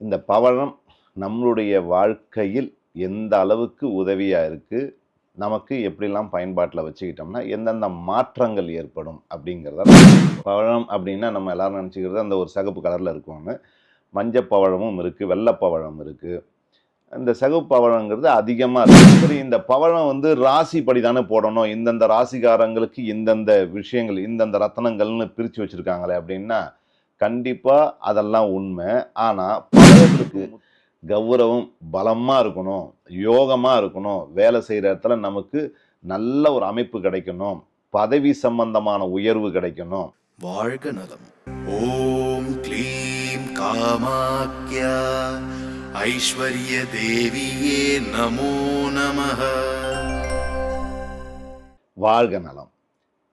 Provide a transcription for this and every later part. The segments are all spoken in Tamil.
இந்த பவழம் நம்மளுடைய வாழ்க்கையில் எந்த அளவுக்கு உதவியாக இருக்குது நமக்கு எப்படிலாம் பயன்பாட்டில் வச்சுக்கிட்டோம்னா எந்தெந்த மாற்றங்கள் ஏற்படும் அப்படிங்கிறத பவழம் அப்படின்னா நம்ம எல்லோரும் நினச்சிக்கிறது அந்த ஒரு சிகப்பு கலரில் இருக்கும்னு மஞ்சள் பவழமும் இருக்குது வெள்ளப்பவழம் இருக்குது இந்த சகப்பு பவழங்கிறது அதிகமாக இருக்குது சரி இந்த பவழம் வந்து ராசிப்படி தானே போடணும். இந்தந்த ராசிகாரங்களுக்கு இந்தந்த விஷயங்கள் இந்தந்த ரத்தனங்கள்னு பிரித்து வச்சுருக்காங்களே அப்படின்னா கண்டிப்பாக அதெல்லாம் உண்மை. ஆனால் பவழத்துக்கு கௌரவம் பலமாக இருக்கணும் யோகமாக இருக்கணும் வேலை செய்கிற இடத்துல நமக்கு நல்ல ஒரு அமைப்பு கிடைக்கணும் பதவி சம்பந்தமான உயர்வு கிடைக்கணும். வாழ்க நலம். ஓம் க்ளீம் காமாக்யா. ஐஸ்வர்ய தேவியே நமோ நமः வாழ்க நலம்.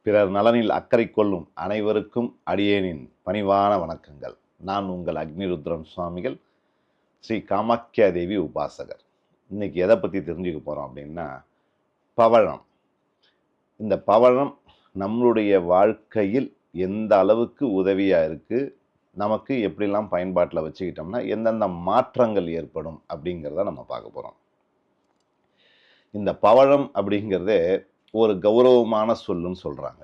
பிறர் நலனில் அக்கறை கொள்ளும் அனைவருக்கும் அடியேனின் பணிவான வணக்கங்கள். நான் உங்கள் அக்னிருத்ரன் சுவாமிகள். ஸ்ரீ காமாக்கியா தேவி உபாசகர். இன்றைக்கி எதை பற்றி தெரிஞ்சுக்க போகிறோம் அப்படின்னா பவழம். இந்த பவழம் நம்மளுடைய வாழ்க்கையில் எந்த அளவுக்கு உதவியாக இருக்குது நமக்கு எப்படிலாம் பயன்பாட்டில் வச்சுக்கிட்டோம்னா எந்தெந்த மாற்றங்கள் ஏற்படும் அப்படிங்கிறத நம்ம பார்க்க போகிறோம் இந்த பவழம் அப்படிங்கிறதே ஒரு கௌரவமான சொல்லுன்னு சொல்கிறாங்க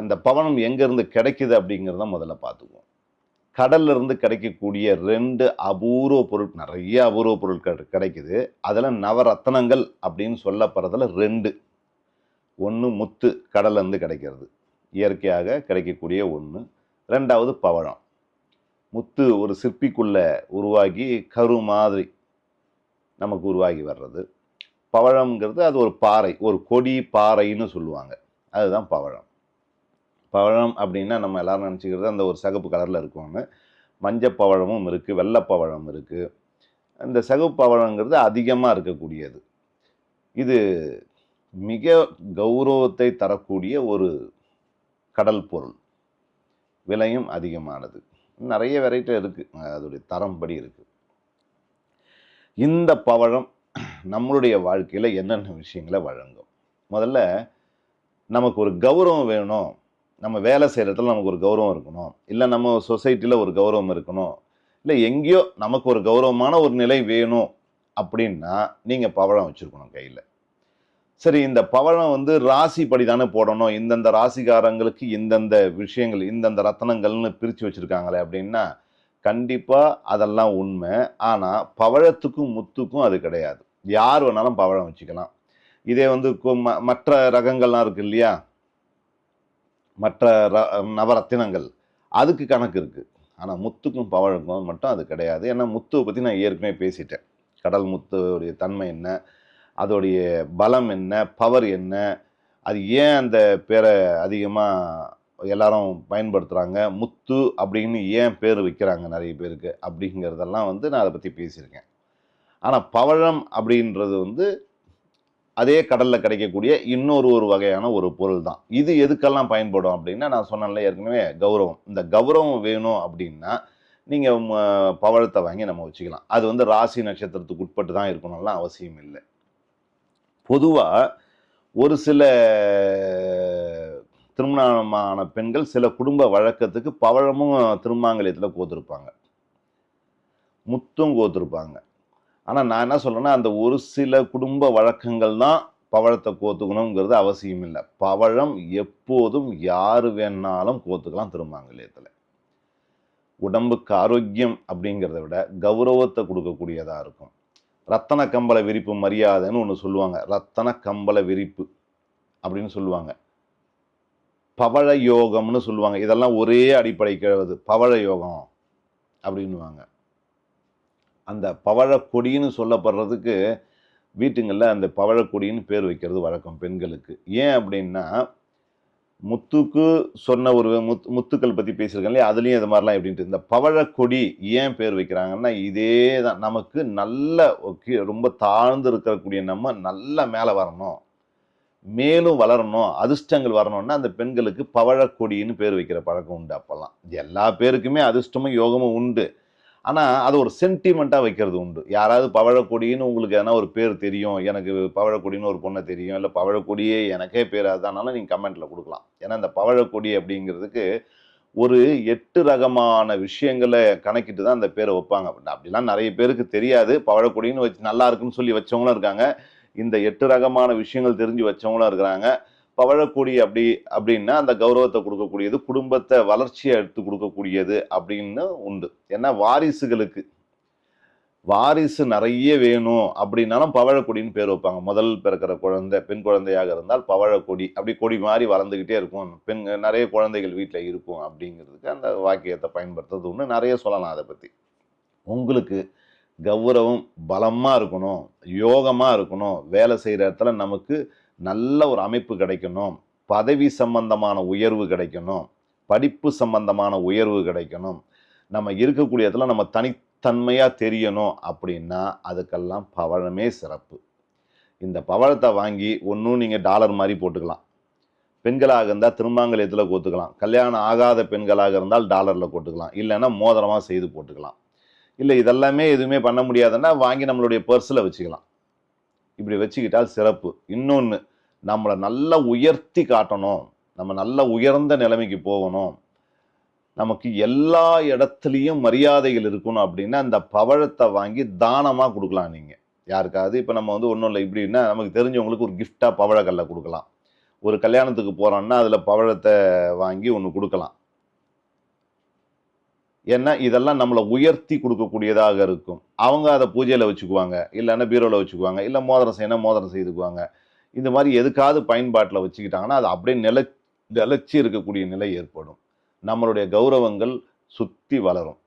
அந்த பவனம் எங்கேருந்து கிடைக்குது அப்படிங்கிறத முதல்ல பார்த்துக்குவோம். கடல்ல இருந்து கிடைக்கக்கூடிய ரெண்டு அபூர்வ பொருள் நிறைய அபூர்வ பொருட்கள் கிடைக்குது. அதில் நவரத்னங்கள் அப்படின்னு சொல்லப்படுறதுல ரெண்டு. ஒன்று முத்து கடல்லேருந்து கிடைக்கிறது. இயற்கையாக கிடைக்கக்கூடிய ஒன்று ரெண்டாவது பவழம். முத்து ஒரு சிற்பிக்குள்ளே உருவாகி கரு மாதிரி நமக்கு உருவாகி வர்றது. பவழம்ங்கிறது அது ஒரு பாறை ஒரு கொடி பாறைன்னு சொல்லுவாங்க. அதுதான் பவழம். பவழம் அப்படின்னா நம்ம எல்லோரும் நினச்சிக்கிறது அந்த ஒரு சகப்பு கலரில் இருக்கும்னு மஞ்சள் பவழமும் இருக்குது வெள்ளப்பவழம் இருக்குது இந்த சகப்பு பவழங்கிறது அதிகமாக இருக்கக்கூடியது. இது மிக கௌரவத்தை தரக்கூடிய ஒரு கடல் பொருள். விலையும் அதிகமானது. நிறைய வெரைட்டி இருக்குது அதோடைய தரம்படி இருக்குது இந்த பவழம் நம்மளுடைய வாழ்க்கையில் என்னென்ன விஷயங்களை வழங்கும்? முதல்ல நமக்கு ஒரு கௌரவம் வேணும். நம்ம வேலை செய்கிற இடத்துல நமக்கு ஒரு கௌரவம் இருக்கணும். இல்லை நம்ம சொசைட்டியில் ஒரு கௌரவம் இருக்கணும். இல்லை எங்கேயோ நமக்கு ஒரு கௌரவமான ஒரு நிலை வேணும் அப்படின்னா நீங்கள் பவழம் வச்சுருக்கணும் கையில். சரி இந்த பவழம் வந்து ராசிப்படி தானே போடணும். இந்தந்த ராசிகாரங்களுக்கு இந்தந்த விஷயங்கள் இந்தந்த ரத்தனங்கள்னு பிரித்து வச்சுருக்காங்களே அப்படின்னா கண்டிப்பாக அதெல்லாம் உண்மை. ஆனால் பவழத்துக்கும் முத்துக்கும் அது கிடையாது. யார் வேணாலும் பவழம் வச்சுக்கலாம். இதே வந்து கு- ம- மற்ற ரகங்கள்லாம் இருக்குது இல்லையா? மற்ற ர நவரத்தினங்கள். அதுக்கு கணக்கு இருக்குது ஆனால் முத்துக்கும் பவழக்கும் மட்டும் அது கிடையாது. ஏன்னா முத்துவை பற்றி நான் ஏற்கனவே பேசிட்டேன். கடல் முத்துடைய தன்மை என்ன? அதோடைய பலம் என்ன? பவர் என்ன? அது ஏன் அந்த பேரை அதிகமாக எல்லாரும் பயன்படுத்துகிறாங்க முத்து அப்படின்னு ஏன் பேர் வைக்கிறாங்க நிறைய பேருக்கு? அப்படிங்கிறதெல்லாம் வந்து நான் அதை பற்றி பேசியிருக்கேன். ஆனால் பவழம் அப்படின்றது வந்து அதே கடலில் கிடைக்கக்கூடிய இன்னொரு ஒரு வகையான ஒரு பொருள் தான் இது எதுக்கெல்லாம் பயன்படும் அப்படின்னா நான் சொன்னேன்ல ஏற்கனவே கௌரவம். இந்த கௌரவம் வேணும் அப்படின்னா நீங்கள் பவழத்தை வாங்கி நம்ம வச்சுக்கலாம். அது வந்து ராசி நட்சத்திரத்துக்கு உட்பட்டு தான் இருக்கணும்லாம் அவசியம் இல்லை. பொதுவாக ஒரு சில திருமணமான பெண்கள் சில குடும்ப வழக்கத்துக்கு பவழமும் திருமாங்கல்யத்தில் கோத்திருப்பாங்க. முத்தும் கோத்திருப்பாங்க. ஆனால் நான் என்ன சொல்றேன்னா அந்த ஒரு சில குடும்ப வழக்கங்கள் தான் பவழத்தை கோத்துக்கணுங்கிறது அவசியம் இல்லை. பவழம் எப்போதும் யார் வேணாலும் கோத்துக்கலாம் திருமாங்கல்யத்தில் உடம்புக்கு ஆரோக்கியம் அப்படிங்கிறத விட கௌரவத்தை கொடுக்கக்கூடியதாக இருக்கும். ரத்தன கம்பள விரிப்பு மரியாதைன்னு ஒன்று சொல்லுவாங்க. ரத்தன கம்பள விரிப்பு அப்படின்னு சொல்லுவாங்க. பவழ யோகம்னு சொல்லுவாங்க. இதெல்லாம் ஒரே அடிப்படை கிழவது பவழ யோகம் அப்படின்னுவாங்க. அந்த பவழக்கொடின்னு சொல்லப்படுறதுக்கு வீட்டுங்களில் அந்த பவழக்கொடின்னு பேர் வைக்கிறது வழக்கம் பெண்களுக்கு. ஏன் அப்படின்னா முத்துக்கு சொன்ன ஒரு முத் முத்துக்கள் பற்றி பேசியிருக்கேன் இல்லையா? அதுலேயும் இது மாதிரிலாம் எப்படின்ட்டு. இந்த பவழக்கொடி ஏன் பேர் வைக்கிறாங்கன்னா இதே தான் நமக்கு நல்ல ரொம்ப தாழ்ந்து இருக்கக்கூடிய நம்ம நல்ல மேலே வரணும். மேலும் வளரணும். அதிர்ஷ்டங்கள் வரணும்னா அந்த பெண்களுக்கு பவழக்கொடின்னு பேர் வைக்கிற பழக்கம் உண்டு அப்போல்லாம். எல்லா பேருக்குமே அதிர்ஷ்டமும் யோகமும் உண்டு. ஆனால் அது ஒரு சென்டிமெண்ட்டாக வைக்கிறது உண்டு. யாராவது பவழக்கொடின்னு உங்களுக்கு எதனா ஒரு பேர் தெரியும் எனக்கு பவழக்கொடின்னு ஒரு பொண்ணை தெரியும் இல்லை பவழக்கொடியே எனக்கே பேர் அதுதானாலும் நீங்கள் கமெண்ட்டில் கொடுக்கலாம். ஏன்னா இந்த பவழக்கொடி அப்படிங்கிறதுக்கு ஒரு எட்டு ரகமான விஷயங்களை கணக்கிட்டு தான் அந்த பேரை வைப்பாங்க. அப்படிலாம் நிறைய பேருக்கு தெரியாது. பவழக்கொடின்னு வச்சு நல்லா இருக்குன்னு சொல்லி வச்சவங்களும் இருக்காங்க. இந்த எட்டு ரகமான விஷயங்கள் தெரிஞ்சு வச்சவங்களும் இருக்கிறாங்க. பவழக்கொடி அப்படி அப்படின்னா அந்த கௌரவத்தை கொடுக்கக்கூடியது குடும்பத்தை வளர்ச்சியை எடுத்து கொடுக்கக்கூடியது அப்படின்னு உண்டு. ஏன்னா வாரிசுகளுக்கு வாரிசு நிறைய வேணும் அப்படின்னாலும் பவழக்கொடின்னு பேர் வைப்பாங்க. முதல் பிறக்கிற குழந்தை பெண் குழந்தையாக இருந்தால் பவழக்கொடி அப்படி கொடி மாதிரி வளர்ந்துக்கிட்டே இருக்கும். பெண் நிறைய குழந்தைகள் வீட்டில் இருக்கும் அப்படிங்கிறதுக்கு அந்த வாக்கியத்தை பயன்படுத்துறது ஒன்று நிறைய சொல்லலாம் அதை பற்றி உங்களுக்கு கௌரவம் பலமாக இருக்கணும். யோகமாக இருக்கணும். வேலை செய்கிற இடத்துல நமக்கு நல்ல ஒரு அமைப்பு கிடைக்கணும். பதவி சம்பந்தமான உயர்வு கிடைக்கணும். படிப்பு சம்பந்தமான உயர்வு கிடைக்கணும். நம்ம இருக்கக்கூடிய இடத்துல நம்ம தனித்தன்மையாக தெரியணும் அப்படின்னா அதுக்கெல்லாம் பவழமே சிறப்பு. இந்த பவழத்தை வாங்கி ஒன்றும் நீங்கள் டாலர் மாதிரி போட்டுக்கலாம். பெண்களாக இருந்தால் திருமாங்கல்யத்தில் கோத்துக்கலாம். கல்யாணம் ஆகாத பெண்களாக இருந்தால் டாலரில் போட்டுக்கலாம் இல்லைன்னா மோதிரமாக செய்து போட்டுக்கலாம். இல்லை இதெல்லாமே எதுவுமே பண்ண முடியாதுன்னா வாங்கி நம்மளுடைய பர்ஸில் வச்சுக்கலாம். இப்படி வச்சுக்கிட்டால் சிறப்பு. இன்னொன்று நம்மளை நல்லா உயர்த்தி காட்டணும். நம்ம நல்லா உயர்ந்த நிலைமைக்கு போகணும். நமக்கு எல்லா இடத்துலையும் மரியாதைகள் இருக்கணும் அப்படின்னா அந்த பவழத்தை வாங்கி தானமாக கொடுக்கலாம் நீங்கள் யாருக்காவது இப்போ நம்ம வந்து ஒன்றும் இல்லை இப்படின்னா நமக்கு தெரிஞ்சவங்களுக்கு ஒரு கிஃப்டாக பவழக்கல்ல கொடுக்கலாம். ஒரு கல்யாணத்துக்கு போகிறோன்னா அதில் பவழத்தை வாங்கி ஒன்று கொடுக்கலாம். ஏன்னா இதெல்லாம் நம்மளை உயர்த்தி கொடுக்கக்கூடியதாக இருக்கும். அவங்க அதை பூஜையில் வச்சுக்குவாங்க இல்லைன்னா பீரோவில் வச்சுக்குவாங்க இல்லை மோதிரம் செய்யணும் மோதிரம் செய்துக்குவாங்க. இந்த மாதிரி எதுக்காவது பயன்பாட்டில் வச்சுக்கிட்டாங்கன்னா அது அப்படியே நில நிலைச்சி இருக்கக்கூடிய நிலை ஏற்படும். நம்மளுடைய கௌரவங்கள் சுற்றி வளரும்.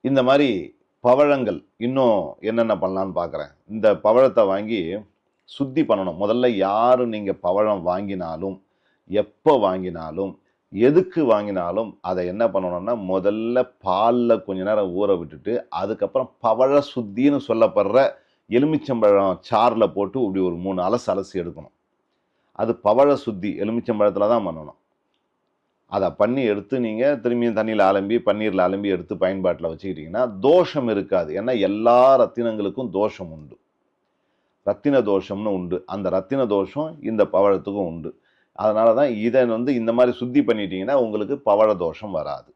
இந்த மாதிரி பவழங்கள் இன்னும் என்னென்ன பண்ணலான்னு பார்க்குறேன் இந்த பவழத்தை வாங்கி சுத்தி பண்ணணும். முதல்ல யார் நீங்கள் பவழம் வாங்கினாலும் எப்போ வாங்கினாலும் எதுக்கு வாங்கினாலும் அதை என்ன பண்ணணும்னா முதல்ல பாலில் கொஞ்ச நேரம் ஊற விட்டுட்டு அதுக்கப்புறம் பவழ சுத்தின்னு சொல்லப்படுற எலுமிச்சம்பழம் சாரில் போட்டு இப்படி ஒரு மூணு அலசு அலசி எடுக்கணும். அது பவழ சுத்தி எலுமிச்சம்பழத்தில் தான் பண்ணணும். அதை பண்ணி எடுத்து நீங்கள் திரும்பியும் தண்ணியில் அலம்பி பன்னீரில் அலம்பி எடுத்து பயன்பாட்டில் வச்சுக்கிட்டிங்கன்னா தோஷம் இருக்காது. ஏன்னா எல்லா ரத்தினங்களுக்கும் தோஷம் உண்டு. ரத்தின தோஷம்னு உண்டு. அந்த ரத்தின தோஷம் இந்த பவழத்துக்கும் உண்டு. அதனால தான் இதை வந்து இந்த மாதிரி சுத்தி பண்ணிட்டீங்கன்னா உங்களுக்கு பவழ தோஷம் வராது.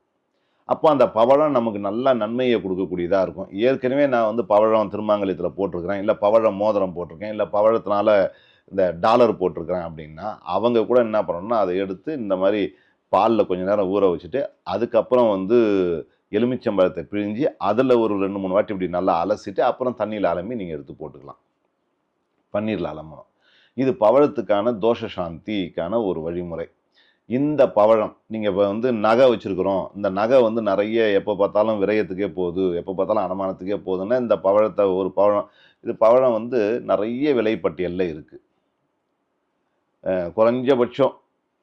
அப்போ அந்த பவழம் நமக்கு நல்லா நன்மையை கொடுக்கக்கூடியதாக இருக்கும். ஏற்கனவே நான் வந்து பவழம் திருமாங்கல்யத்தில் போட்டிருக்கிறேன். இல்லை பவழம் மோதிரம் போட்டிருக்கேன். இல்லை பவழத்தினால இந்த டாலர் போட்டிருக்கிறேன் அப்படின்னா அவங்க கூட என்ன பண்ணணும்னா அதை எடுத்து இந்த மாதிரி பாலில் கொஞ்ச நேரம் ஊற வச்சுட்டு அதுக்கப்புறம் வந்து எலுமிச்சம்பழத்தை பிழிஞ்சு அதில் ஒரு ரெண்டு மூணு வாட்டி இப்படி நல்லா அலசிட்டு அப்புறம் தண்ணியில் அலம்பி நீங்கள் எடுத்து போட்டுக்கலாம். பன்னீரில் அலம்பணும். இது பவழத்துக்கான தோஷ சாந்திக்கான ஒரு வழிமுறை. இந்த பவழம் நீங்கள் இப்போ வந்து நகை வச்சுருக்குறோம். இந்த நகை வந்து நிறைய எப்போ பார்த்தாலும் விரயத்துக்கே போகுது. எப்போ பார்த்தாலும் அனுமானத்துக்கே போகுதுன்னா இந்த பவழத்தை ஒரு பவழம் இது பவழம் வந்து நிறைய விலைப்பட்டியலில் இருக்குது குறைஞ்சபட்சம்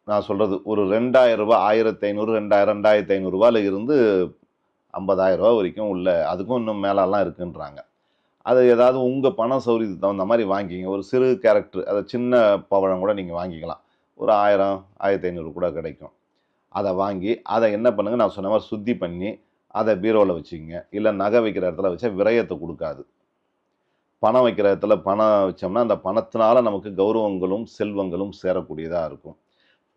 நான் சொல்கிறது ஒரு ரெண்டாயிரரூபா ஆயிரத்தி ஐநூறு ரெண்டாயிரம் ரெண்டாயிரத்தி ஐநூறுரூவால இருந்து ஐம்பதாயிரரூபா வரைக்கும் உள்ள அதுக்கும் இன்னும் மேலெல்லாம் இருக்குன்றாங்க. அது ஏதாவது உங்கள் பண சௌகரியத்துக்கு தகுந்த மாதிரி வாங்கிங்க ஒரு சிறு கேரக்டர் அதை சின்ன பவழம் கூட நீங்கள் வாங்கிக்கலாம். ஒரு ஆயிரம் ஆயிரத்தி ஐநூறு கூட கிடைக்கும். அதை வாங்கி அதை என்ன பண்ணுங்கள் நான் சொன்ன மாதிரி சுத்தி பண்ணி அதை பீரோவில் வச்சுக்கங்க. இல்லை நகை வைக்கிற இடத்துல வச்சா விரயத்தை கொடுக்காது. பணம் வைக்கிற இடத்துல பணம் வச்சோம்னா அந்த பணத்தினால நமக்கு கௌரவங்களும் செல்வங்களும் சேரக்கூடியதாக இருக்கும்.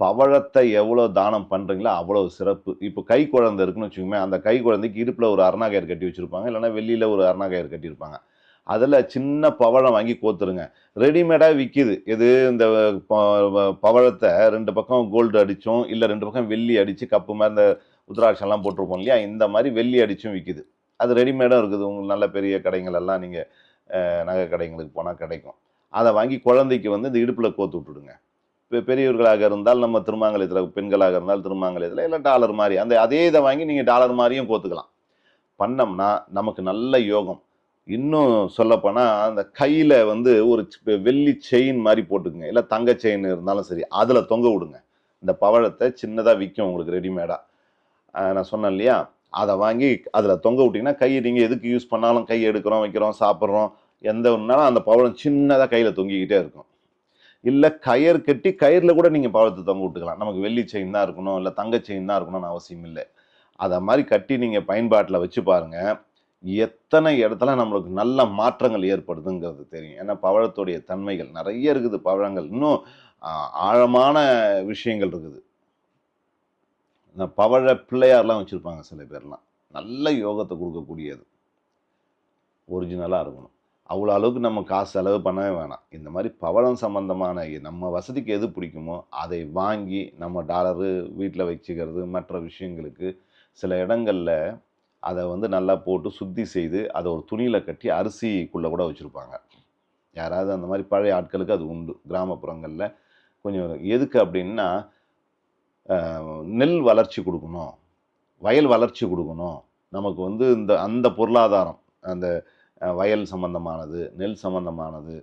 பவழத்தை எவ்வளோ தானம் பண்ணுறீங்களோ அவ்வளோ சிறப்பு. இப்போ கை குழந்தை இருக்குன்னு வச்சுக்கோமே அந்த கை குழந்தைக்கு இடுப்பில் ஒரு அருணாகயர் கட்டி வச்சுருப்பாங்க. இல்லைன்னா வெளியில் ஒரு அருணாகயர் கட்டியிருப்பாங்க. அதில் சின்ன பவழம் வாங்கி கோத்துருங்க. ரெடிமேடாக விற்கிது எது? இந்த ப- பவழத்தை ரெண்டு பக்கம் கோல்டு அடித்தும் இல்லை ரெண்டு பக்கம் வெள்ளி அடித்து கப்பு மாதிரி இந்த உத்ராட்சம்லாம் போட்டிருப்போம் இல்லையா? இந்த மாதிரி வெள்ளி அடித்தும் விற்கிது அது ரெடிமேடும் இருக்குது. உங்களுக்கு நல்ல பெரிய கடைங்களெல்லாம் எல்லாம் நீங்கள் நகை கடைங்களுக்கு போனால் கிடைக்கும். அதை வாங்கி குழந்தைக்கு வந்து இந்த இடுப்பில் கோத்து விட்டுடுங்க. இப்போ பெரியவர்களாக இருந்தால் நம்ம திருமாங்கலயத்தில் பெண்களாக இருந்தால் திருமாங்கலயத்தில் இல்லை டாலர் மாதிரி அந்த அதே இதை வாங்கி நீங்கள் டாலர் மாதிரியும் கோத்துக்கலாம். பண்ணோம்னா நமக்கு நல்ல யோகம். இன்னும் சொல்லப்போனால் அந்த கையில் வந்து ஒரு வெள்ளி செயின் மாதிரி போட்டுக்குங்க. இல்லை தங்க செயின் இருந்தாலும் சரி அதில் தொங்க விடுங்க. இந்த பவழத்தை சின்னதாக விற்கும் உங்களுக்கு ரெடிமேடாக நான் சொன்னேன் இல்லையா? அதை வாங்கி அதில் தொங்க விட்டிங்கன்னா கையை நீங்கள் எதுக்கு யூஸ் பண்ணாலும் கை எடுக்கிறோம் வைக்கிறோம் சாப்பிட்றோம். எந்த ஒன்றாலும் அந்த பவழம் சின்னதாக கையில் தொங்கிக்கிட்டே இருக்கும். இல்லை கயிறு கட்டி கயிறில் கூட நீங்கள் பவழத்தை தொங்க விட்டுக்கலாம். நமக்கு வெள்ளி செயின் தான் இருக்கணும் இல்லை தங்க செயின் தான் இருக்கணும்னு அவசியம் இல்லை. அதை மாதிரி கட்டி நீங்கள் பயன்பாட்டில் வச்சு பாருங்கள் எத்தனை இடத்துல நம்மளுக்கு நல்ல மாற்றங்கள் ஏற்படுதுங்கிறது தெரியும். ஏன்னா பவழத்துடைய தன்மைகள் நிறைய இருக்குது. பவழங்கள் இன்னும் ஆழமான விஷயங்கள் இருக்குது. இந்த பவழ பிள்ளையார்லாம் வச்சுருப்பாங்க சில பேர்லாம். நல்ல யோகத்தை கொடுக்கக்கூடியது. ஒரிஜினலாக இருக்கணும். அவ்வளோ அளவுக்கு நம்ம காசு செலவு பண்ணவே வேணாம். இந்த மாதிரி பவளம் சம்பந்தமான நம்ம வசதிக்கு எது பிடிக்குமோ அதை வாங்கி நம்ம டாலரு வீட்டில் வச்சுக்கிறது மற்ற விஷயங்களுக்கு சில இடங்களில் அதை வந்து நல்லா போட்டு சுத்தி செய்து அதை ஒரு துணியில் கட்டி அரிசிக்குள்ளே கூட வச்சுருப்பாங்க. யாராவது அந்த மாதிரி பழைய ஆட்களுக்கு அது உண்டு. கிராமப்புறங்களில் கொஞ்சம் எதுக்கு அப்படின்னா நெல் வளர்ச்சி கொடுக்கணும். வயல் வளர்ச்சி கொடுக்கணும். நமக்கு வந்து இந்த அந்த பொருளாதாரம் அந்த வயல் சம்பந்தமானது நெல் சம்பந்தமானது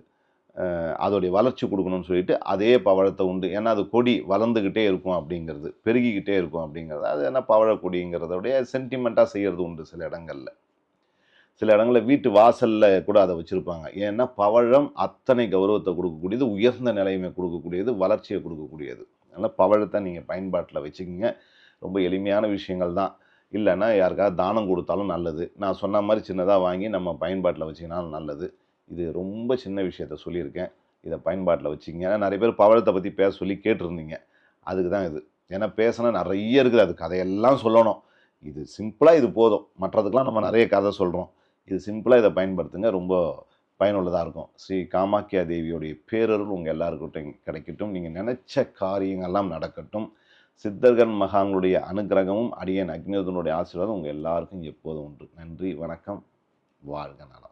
அதோடைய வளர்ச்சி கொடுக்கணும்னு சொல்லிட்டு அதே பவழத்தை உண்டு. ஏன்னா அது கொடி வளர்ந்துக்கிட்டே இருக்கும் அப்படிங்கிறது பெருகிக்கிட்டே இருக்கும் அப்படிங்கிறது. அது என்ன பவழ கொடிங்கிறதோடைய சென்டிமெண்ட்டாக செய்கிறது உண்டு சில இடங்களில். சில இடங்களில் வீட்டு வாசலில் கூட அதை வச்சுருப்பாங்க. ஏன்னா பவழம் அத்தனை கௌரவத்தை கொடுக்கக்கூடியது உயர்ந்த நிலைமை கொடுக்கக்கூடியது வளர்ச்சியை கொடுக்கக்கூடியது. அதனால் பவழத்தை நீங்கள் பயன்பாட்டில் வச்சுக்கிங்க. ரொம்ப எளிமையான விஷயங்கள் தான். இல்லைன்னா யாருக்காவது தானம் கொடுத்தாலும் நல்லது. நான் சொன்ன மாதிரி சின்னதாக வாங்கி நம்ம பயன்பாட்டில் வச்சிங்கனாலும் நல்லது. இது ரொம்ப சின்ன விஷயத்த சொல்லியிருக்கேன். இதை பயன்பாட்டில் வச்சுங்க ஏன்னா நிறைய பேர் பவழத்தை பற்றி பேச சொல்லி கேட்டிருந்தீங்க. அதுக்கு தான் இது. ஏன்னா பேசினா நிறைய இருக்குது. அது கதையெல்லாம் சொல்லணும். இது சிம்பிளாக இது போதும். மற்றதுக்கெலாம் நம்ம நிறைய கதை சொல்கிறோம் இது சிம்பிளாக இதை பயன்படுத்துங்க. ரொம்ப பயனுள்ளதாக இருக்கும். ஸ்ரீ காமாக்கியா தேவியோடைய பேரருள் உங்கள் எல்லாருக்கிட்டும் கிடைக்கட்டும். நீங்கள் நினச்ச காரியங்கள்லாம் நடக்கட்டும். சித்தர்கள் மகான்களுடைய அனுக்கிரகமும் அடியன் அக்னிதனுடைய ஆசீர்வாதம் உங்கள் எல்லாருக்கும் எப்போதும் உண்டு. நன்றி வணக்கம். வாழ்க நலம்.